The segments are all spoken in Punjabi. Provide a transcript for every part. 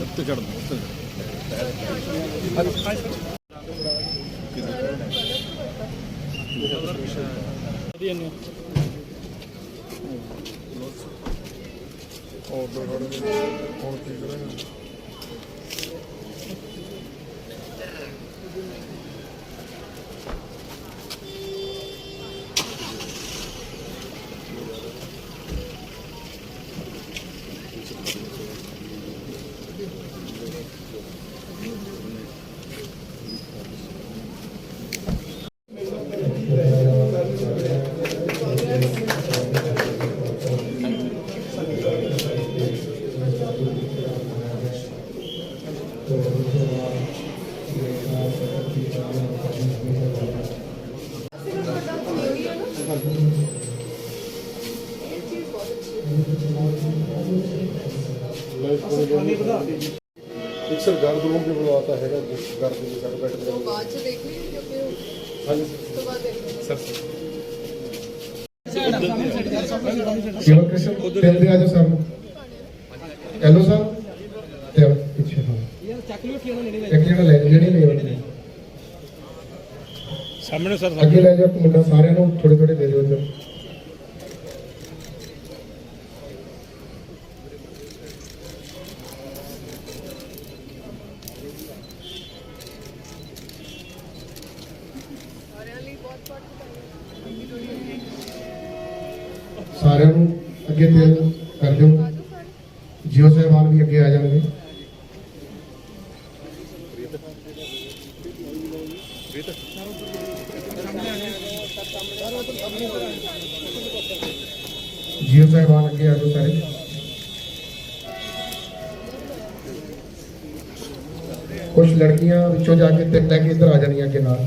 ਉੱਤੇ ਚੜ੍ਹ ਦੋ ਉੱਤੇ एक सर गर्द रूम भी बुलवाता है गर्द गर्द बैठ तो बाद से देख लीजिए या फिर हाँ जी उसके बाद देख लीजिए सर ਸੇਵਾ ਕ੍ਰਿਸ਼ਨ ਤਿੰਨ ਦੇ ਆ ਜਾਓ ਸਰ ਨੂੰ ਹੈਲੋ ਸਰ ਤੇ ਆਓ ਪਿੱਛੇ ਹਾਂ ਇੱਕ ਜਿਹੜਾ ਲੈ ਜਿਹੜੀ ਲੈ ਆਉਂਦੇ ਸਾਹਮਣੇ ਸਰ ਅੱਗੇ ਲੈ ਜਾਓ ਇੱਕ ਮੁੰਡਾ ਸਾਰਿਆਂ ਨੂੰ ਥੋੜੇ ਥੋੜੇ ਦੇ ਦਿਓ ਜੀ ਸਾਰਿਆਂ ਨੂੰ ਅੱਗੇ ਦੇ ਕਰ ਦਿਓ। ਜੀਓ ਸਾਹਿਬਾਨ ਵੀ ਅੱਗੇ ਆ ਜਾਣਗੇ। ਜੀਓ ਸਾਹਿਬਾਨ ਅੱਗੇ ਆ ਜਾਓ ਸਾਰੇ। ਕੁਝ ਲੜਕੀਆਂ ਵਿੱਚੋਂ ਜਾ ਕੇ ਤਿੰਨ ਲੈ ਕੇ ਇੱਧਰ ਆ ਜਾਣੀਆਂ ਅੱਗੇ ਨਾਲ।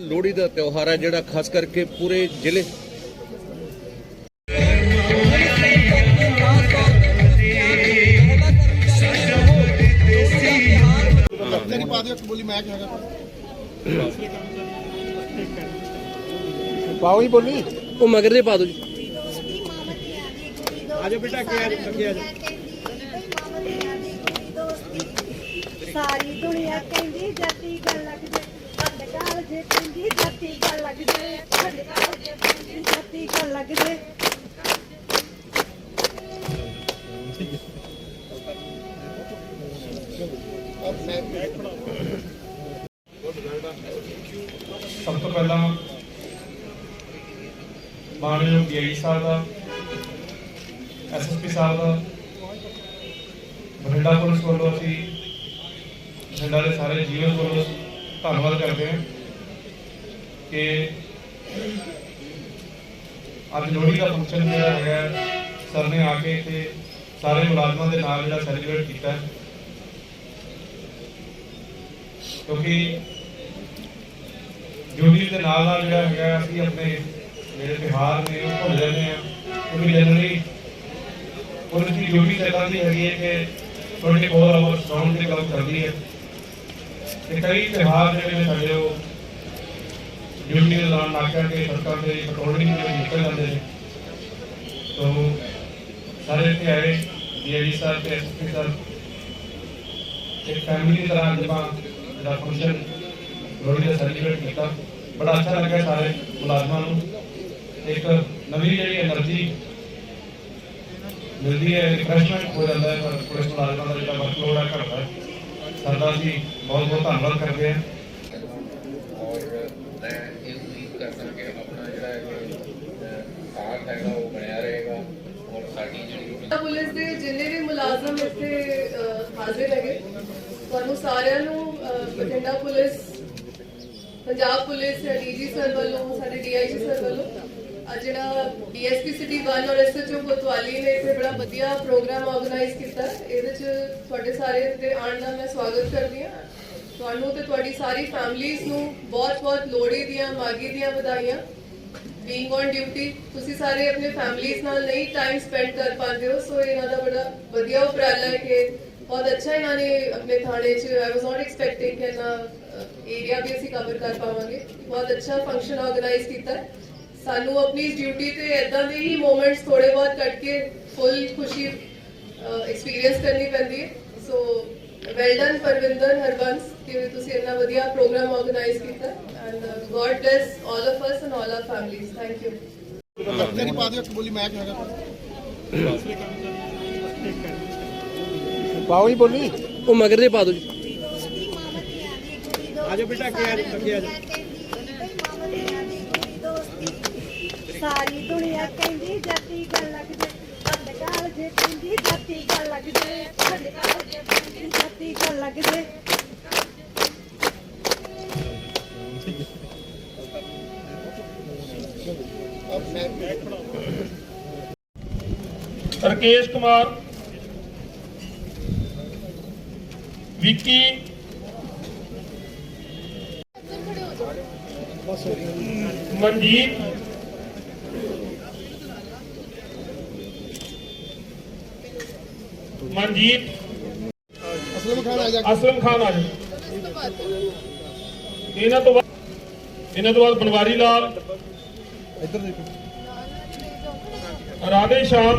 ਲੋਹੜੀ ਦਾ ਤਿਉਹਾਰ ਹੈ ਜਿਹੜਾ ਖਾਸ ਕਰਕੇ ਪੂਰੇ ਜ਼ਿਲ੍ਹੇ ਤੇਰੀ ਬੋਲੀ ਪਾਓ ਹੀ ਬੋਲੀ। ਉਹ ਮਗਰ ਦੇ ਪਾ ਦੋ ਜੀ। ਆਜੋ ਬੇਟਾ ਕੇ ਆਜੋ ਅੱਗੇ ਆਜੋ ਸਾਰੀ ਦੁਨੀਆ ਕਹਿੰਦੀ ਜੱਤੀ ਗੱਲ ਲੱਗ ਜੇ ਸਾਡੇ ਜੇ ਕਹਿੰਦੀ ਜੱਤੀ ਗੱਲ ਲੱਗ ਜੇ ਸਾਡੇ ਜੇ ਕਹਿੰਦੀ ਜੱਤੀ ਗੱਲ ਲੱਗ ਸਭ ਤੋਂ ਪਹਿਲਾਂ ਮਾਨਯੋਗ ਡੀਆਈ ਸਾਹਿਬ ਦਾ ਐਸਐਸਪੀ ਸਾਹਿਬ ਦਾ, ਬਠਿੰਡਾ ਪੁਲਿਸ ਵੱਲੋਂ ਅਸੀਂ ਬਠਿੰਡਾ ਦੇ ਸਾਰੇ ਜੀਓ ਵੱਲੋਂ ਧੰਨਵਾਦ ਕਰਦੇ ਹਾਂ ਕਿ ਅੱਜ ਲੋਹੜੀ ਦਾ ਫੰਕਸ਼ਨ ਜਿਹੜਾ ਹੈਗਾ ਸਰ ਨੇ ਆ ਕੇ ਇੱਥੇ ਸਾਰੇ ਮੁਲਾਜ਼ਮਾਂ ਦੇ ਨਾਲ ਜਿਹੜਾ ਸੈਲੀਬ੍ਰੇਟ ਕੀਤਾ ਕਿਉਂਕਿ ਡਿਊਟੀ ਦੇ ਨਾਲ ਨਾਲ ਜਿਹੜਾ ਹੈਗਾ ਅਸੀਂ ਆਪਣੇ ਜਿਹੜੇ ਤਿਉਹਾਰ ਨੇ ਉਹ ਭੁੱਲ ਜਾਂਦੇ ਆ ਕਿਉਂਕਿ ਜਨਰਲੀ ਪੁਲਿਸ ਦੀ ਡਿਊਟੀ ਚੱਲਦਾ ਦੀ ਹੈਗੀ ਹੈ ਕਿ 24 ਆਵਰਸ ਰਾਉਂਡ ਤੇ ਕੰਮ ਕਰਦੀ ਹੈ। ਤੇ ਕਈ ਤਿਹਾਰ ਜਿਹੜੇ ਸਾਡੇ ਉਹ ਡਿਊਟੀ ਦੇ ਦੌਰਾਨ ਨਾਕਿਆਂ ਤੇ ਸੜਕਾਂ ਤੇ ਪੈਟਰੋਲਿੰਗ ਦੇ ਨਿਕਲ ਜਾਂਦੇ ਨੇ। ਤੋਂ ਸਾਰੇ ਤੇ ਆਏ ਡੀਆਈ ਸਾਹਿਬ ਤੇ ਐਸਪੀ ਸਾਹਿਬ। ਇੱਕ ਫੈਮਿਲੀ ਦੀ ਜਿਹੜਾ ਜਿਹੜਾ ਫੰਕਸ਼ਨ ਲੋਹੜੀ ਦਾ ਸੈਲੀਬ੍ਰੇਟ ਕੀਤਾ। ਬੜਾ ਅੱਛਾ ਲੱਗਾ ਸਾਰੇ ਮੁਲਾਜ਼ਮਾਂ ਨੂੰ। ਇੱਕ ਨਵੀਂ ਜਿਹੜੀ એનર્ਜੀ ਮਿਲਦੀ ਹੈ ਰਿਫਰੈਸ਼ਮੈਂਟ ਹੋ ਜਾਂਦਾ ਹੈ, ਪਰ ਪੁਲਿਸ ਮੁਲਾਜ਼ਮਾਂ ਦਾ ਜਿਹੜਾ ਵਰਕਲੋਡ ਹੈ ਘਟਦਾ ਹੈ। ਸਾਡਾ ਅਸੀਂ ਬਹੁਤ ਬਹੁਤ ਧੰਨਵਾਦ ਕਰਦੇ ਹਾਂ। ਔਰ ਮੈਂ ਇਹ ਉਮੀਦ ਕਰਦਾ ਕਿ ਆਪਣਾ ਜਿਹੜਾ ਹੈ ਸਾਥ ਹੈਗਾ ਉਹ ਬਣਿਆ ਰਹੇਗਾ ਔਰ ਸਾਡੀ ਜਿਹੜੀ ਪੁਲਿਸ ਦੇ ਜਿੰਨੇ ਵੀ ਮੁਲਾਜ਼ਮ ਇੱਥੇ ਹਾਜ਼ਰ ਹੈਗੇ ਤੁਹਾਨੂੰ ਸਾਰਿਆਂ ਨੂੰ Bathinda police Punjab police DG sir ਵੱਲੋਂ ਸਾਡੇ ਡੀਆਈਜੀ ਸਰ ਵੱਲੋਂ ਜਿਹੜਾ ਡੀਐਸਪੀ ਸਿਟੀ 1 ਔਰ ਐਸਐਚਓ ਕੋਤਵਾਲੀ ਨੇ ਇੱਥੇ ਬੜਾ ਵਧੀਆ ਪ੍ਰੋਗਰਾਮ ਆਰਗੇਨਾਈਜ਼ ਕੀਤਾ। ਇਹਦੇ ਚ ਤੁਹਾਡੇ ਸਾਰੇ ਦੇ ਆਉਣ ਦਾ ਮੈਂ ਸਵਾਗਤ ਕਰਦੀ ਹਾਂ। ਤੁਹਾਨੂੰ ਤੇ ਤੁਹਾਡੀ ਸਾਰੀ ਫੈਮਲੀਜ਼ ਨੂੰ ਬਹੁਤ-ਬਹੁਤ ਲੋਹੜੀ ਦੀਆਂ ਮਾਗੀ ਦੀਆਂ ਵਧਾਈਆਂ। ਬੀਇੰਗ ਔਨ ਡਿਊਟੀ ਤੁਸੀਂ ਸਾਰੇ ਆਪਣੇ ਫੈਮਲੀਜ਼ ਨਾਲ ਨਹੀਂ ਟਾਈਮ ਸਪੈਂਡ ਕਰ ਪਾਉਂਦੇ ਹੋ ਸੋ ਇਹਨਾਂ ਦਾ ਬੜਾ ਵਧੀਆ ਉਪਰਾਲਾ ਹੈ ਕਿ ਬਹੁਤ ਅੱਛਾ ਇਹਨਾਂ ਨੇ ਆਪਣੇ ਥਾਣੇ 'ਚ ਆਈ ਵਾਸ ਨਾਟ ਐਕਸਪੈਕਟਿੰਗ ਕਿ ਇਹਨਾਂ ਏਰੀਆ ਵੀ ਅਸੀਂ ਕਵਰ ਕਰ ਪਾਵਾਂਗੇ। ਬਹੁਤ ਅੱਛਾ ਫੰਕਸ਼ਨ ਆਰਗੇਨਾਈਜ਼ ਕੀਤਾ ਹੈ। ਸਾਨੂੰ ਆਪਣੀ ਡਿਊਟੀ ਤੇ ਇਦਾਂ ਦੇ ਹੀ ਮੂਮੈਂਟਸ ਥੋੜੇ ਬਹੁਤ ਕੱਟ ਕੇ ਫੁੱਲ ਖੁਸ਼ੀ ਐਕਸਪੀਰੀਅੰਸ ਕਰਨੀ ਪੈਂਦੀ ਹੈ। So well done Parvinder Harbans ਕਿ ਤੁਸੀਂ ਇੰਨਾ ਵਧੀਆ ਪ੍ਰੋਗਰਾਮ ਆਰਗੇਨਾਈਜ਼ ਕੀਤਾ। And god bless all of us and all our families thank you ਤੇਰੀ ਪਾ ਦਿਓ ਬੋਲੀ ਮੈਂ ਹੈਗਾ ਪਾਓ ਹੀ ਬੋਲੀ। ਉਹ ਮਗਰ ਦੇ ਪਾ ਦਿਓ ਜੀ। ਆਜੋ ਬੇਟਾ ਅੱਗੇ ਆ ਅੱਗੇ ਆ ਸਾਰੀ ਦੁਨੀਆ ਕਹਿੰਦੀ ਜਾਤੀ ਗੱਲ ਲੱਗ ਜੇ ਭੰਡਕਾਲ ਜੇ ਕਹਿੰਦੀ ਜਾਤੀ ਗੱਲ ਲੱਗ ਜੇ ਭੰਡਕਾਲ ਜੇ ਕਹਿੰਦੀ ਜਾਤੀ ਗੱਲ ਲੱਗ ਜੇ ਰਕੇਸ਼ ਕੁਮਾਰ ਵਿੱਕੀ। ਮਨਜੀਤ। ਮਨਜੀਤ। ਅਸਲਮ ਖਾਨ ਆ ਜਾ ਅਸਲਮ ਖਾਨ ਆ ਜਾਓ ਇਹਨਾਂ ਤੋਂ ਬਾਅਦ ਇਹਨਾਂ ਤੋਂ ਬਾਅਦ ਬਨਵਾਰੀ ਲਾਲ। ਇੱਧਰ ਦੇਖੋ। ਰਾਧੇ ਸ਼ਾਮ।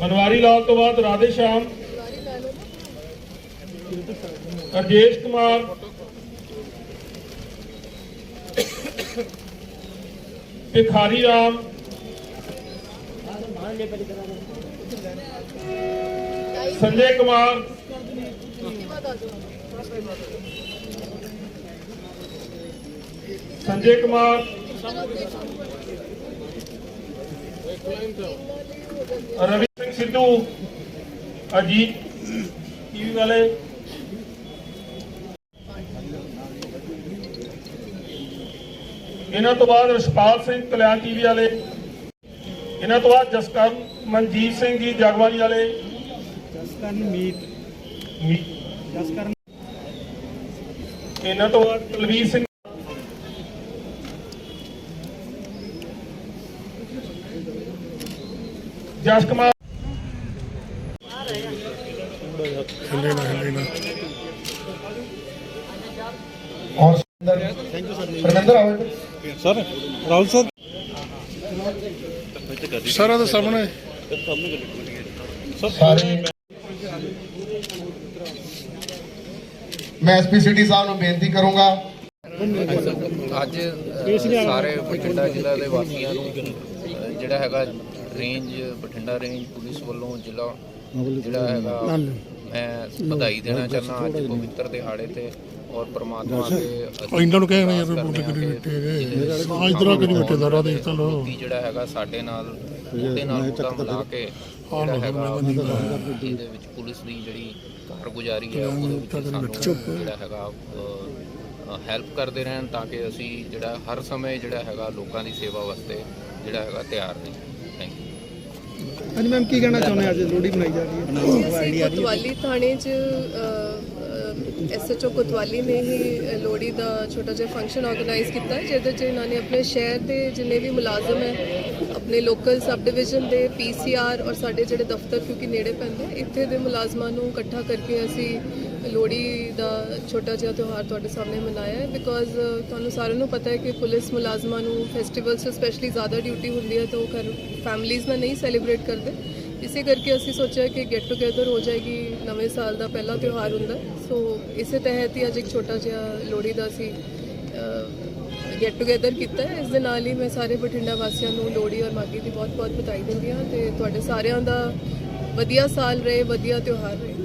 ਬਨਵਾਰੀ ਲਾਲ ਤੋਂ ਬਾਅਦ ਰਾਧੇ ਸ਼ਾਮ। ਅਰਜੇਸ਼ ਕੁਮਾਰ। ਭਿਖਾਰੀ ਰਾਮ। ਸੰਜੇ ਕੁਮਾਰ। ਸੰਜੇ ਕੁਮਾਰ। ਰਵੀ ਸਿੰਘ ਸਿੱਧੂ, ਅਜੀਤ ਟੀਵੀ ਵਾਲੇ। ਇਹਨਾਂ ਤੋਂ ਬਾਅਦ ਰਸ਼ਪਾਲ ਸਿੰਘ, ਕਲਿਆਣ ਟੀਵੀ ਵਾਲੇ। ਇਹਨਾਂ ਤੋਂ ਬਾਅਦ ਜਸਕਰਨ, ਮਨਜੀਤ ਸਿੰਘ ਜੀ, ਜਗਵਾਨੀ ਵਾਲੇ। ਜਸਕਰਨ ਮੀਤ ਜਸਕਰਨ ਇਹਨਾਂ ਤੋਂ ਬਾਅਦ ਕੁਲਵੀਰ ਸਿੰਘ। ਜਸ ਕੁਮਾਰ। ਔਰ ਥੈਂਕ ਯੂ ਸਰ ਰਮਿੰਦਰ ਆਓ ਇੱਧਰ। Sir Rahul sir. ਸਾਰਾ ਦੇ ਸਾਹਮਣੇ। ਸਾਰੇ ਮੈਂ ਐਸਪੀ ਸਿਟੀ ਸਾਹਿਬ ਨੂੰ ਬੇਨਤੀ ਕਰੂੰਗਾ। ਅੱਜ ਸਾਰੇ ਬਠਿੰਡਾ ਜ਼ਿਲ੍ਹਾ ਦੇ ਵਾਸੀਆਂ ਨੂੰ ਜਿਹੜਾ ਹੈਗਾ ਰੇਂਜ ਬਠਿੰਡਾ ਰੇਂਜ ਪੁਲਿਸ ਵੱਲੋਂ ਜ਼ਿਲ੍ਹਾ, ਜਿਹੜਾ ਹੈਗਾ, ਮੈਂ ਵਧਾਈ ਦੇਣਾ ਚਾਹੁੰਦਾ ਅੱਜ ਪਵਿੱਤਰ ਦਿਹਾੜੇ ਤੇ। ਔਰ ਪ੍ਰਮਾਤਮਾ ਦੇ ਅਸੀਂ ਇਹਨਾਂ ਨੂੰ ਕਹਿ ਰਹੇ ਯਾਰ ਬੈਠੇ ਕਿ ਹੈਗੇ ਜਿਹੜੇ ਆ ਇਧਰ ਕਿਹੜੀ ਬੈਠੇ ਦਾ ਰਾਹ ਦੇਖ ਤਾਂ ਲੋ ਜਿਹੜਾ ਹੈਗਾ ਸਾਡੇ ਨਾਲ ਉਹਦੇ ਨਾਲ ਉਹਦਾ ਮਿਲਾ ਕੇ ਜਿਹੜਾ ਹੈਗਾ ਇਹਦੇ ਵਿੱਚ ਪੁਲਿਸ ਦੀ ਜਿਹੜੀ ਕਾਰਗੁਜ਼ਾਰੀ ਹੈ ਉਹਦੇ ਵਿੱਚ ਸਾਨੂੰ ਜਿਹੜਾ ਹੈਗਾ ਹੈਲਪ ਕਰਦੇ ਰਹਿਣ ਤਾਂ ਕਿ ਅਸੀਂ ਜਿਹੜਾ ਹਰ ਸਮੇਂ ਜਿਹੜਾ ਹੈਗਾ ਲੋਕਾਂ ਦੀ ਸੇਵਾ ਵਾਸਤੇ ਜਿਹੜਾ ਹੈਗਾ ਤਿਆਰ ਰਹੇ ਥੈਂਕ ਯੂ ਹਾਂਜੀ ਮੈਮ ਕੀ ਕਹਿਣਾ ਚਾਹੁੰਦੇ ਅੱਜ ਲੋਹੜੀ ਮਨਾਈ ਜਾ ਰਹੀ ਹੈ। ਅਸੀਂ ਕੋਤਵਾਲੀ ਥਾਣੇ 'ਚ ਐਸਐਚਓ ਕੋਤਵਾਲੀ ਨੇ ਹੀ ਲੋਹੜੀ ਦਾ ਛੋਟਾ ਜਿਹਾ ਫੰਕਸ਼ਨ ਆਰਗੇਨਾਈਜ਼ ਕੀਤਾ ਹੈ, ਜਿਹਦੇ 'ਚ ਇਹਨਾਂ ਨੇ ਆਪਣੇ ਸ਼ਹਿਰ ਦੇ ਜਿੰਨੇ ਵੀ ਮੁਲਾਜ਼ਮ ਹੈ, ਆਪਣੇ ਲੋਕਲ ਸਬ ਡਿਵੀਜ਼ਨ ਦੇ ਪੀਸੀਆਰ ਔਰ ਸਾਡੇ ਜਿਹੜੇ ਦਫ਼ਤਰ ਕਿਉਂਕਿ ਨੇੜੇ ਪੈਂਦੇ, ਇੱਥੇ ਦੇ ਮੁਲਾਜ਼ਮਾਂ ਨੂੰ ਇਕੱਠਾ ਕਰਕੇ ਅਸੀਂ ਲੋਹੜੀ ਦਾ ਛੋਟਾ ਜਿਹਾ ਤਿਉਹਾਰ ਤੁਹਾਡੇ ਸਾਹਮਣੇ ਮਨਾਇਆ ਹੈ ਬਿਕੋਜ਼ ਤੁਹਾਨੂੰ ਸਾਰਿਆਂ ਨੂੰ ਪਤਾ ਹੈ ਕਿ ਪੁਲਿਸ ਮੁਲਾਜ਼ਮਾਂ ਨੂੰ ਫੈਸਟੀਵਲਸ 'ਚ ਸਪੈਸ਼ਲੀ ਜ਼ਿਆਦਾ ਡਿਊਟੀ ਹੁੰਦੀ ਹੈ, ਤਾਂ ਉਹ ਘਰ ਫੈਮਲੀਜ਼ ਨਾਲ ਨਹੀਂ ਸੈਲੀਬ੍ਰੇਟ ਕਰਦੇ। ਇਸੇ ਕਰਕੇ ਅਸੀਂ ਸੋਚਿਆ ਕਿ ਗੈਟ ਟੂਗੇਦਰ ਹੋ ਜਾਏਗੀ ਨਵੇਂ ਸਾਲ ਦਾ ਪਹਿਲਾ ਤਿਉਹਾਰ ਹੁੰਦਾ। ਸੋ ਇਸੇ ਤਹਿਤ ਹੀ ਅੱਜ ਇੱਕ ਛੋਟਾ ਜਿਹਾ ਲੋਹੜੀ ਦਾ ਅਸੀਂ ਗੈਟ ਟੂਗੇਦਰ ਕੀਤਾ ਇਸ ਦੇ ਨਾਲ ਹੀ ਮੈਂ ਸਾਰੇ ਬਠਿੰਡਾ ਵਾਸੀਆਂ ਨੂੰ ਲੋਹੜੀ ਔਰ ਮਾਗੀ ਦੀ ਬਹੁਤ ਬਹੁਤ ਵਧਾਈ ਦਿੰਦੀ ਹਾਂ ਤੇ ਤੁਹਾਡੇ ਸਾਰਿਆਂ ਦਾ ਵਧੀਆ ਸਾਲ ਰਹੇ, ਵਧੀਆ ਤਿਉਹਾਰ ਰਹੇ।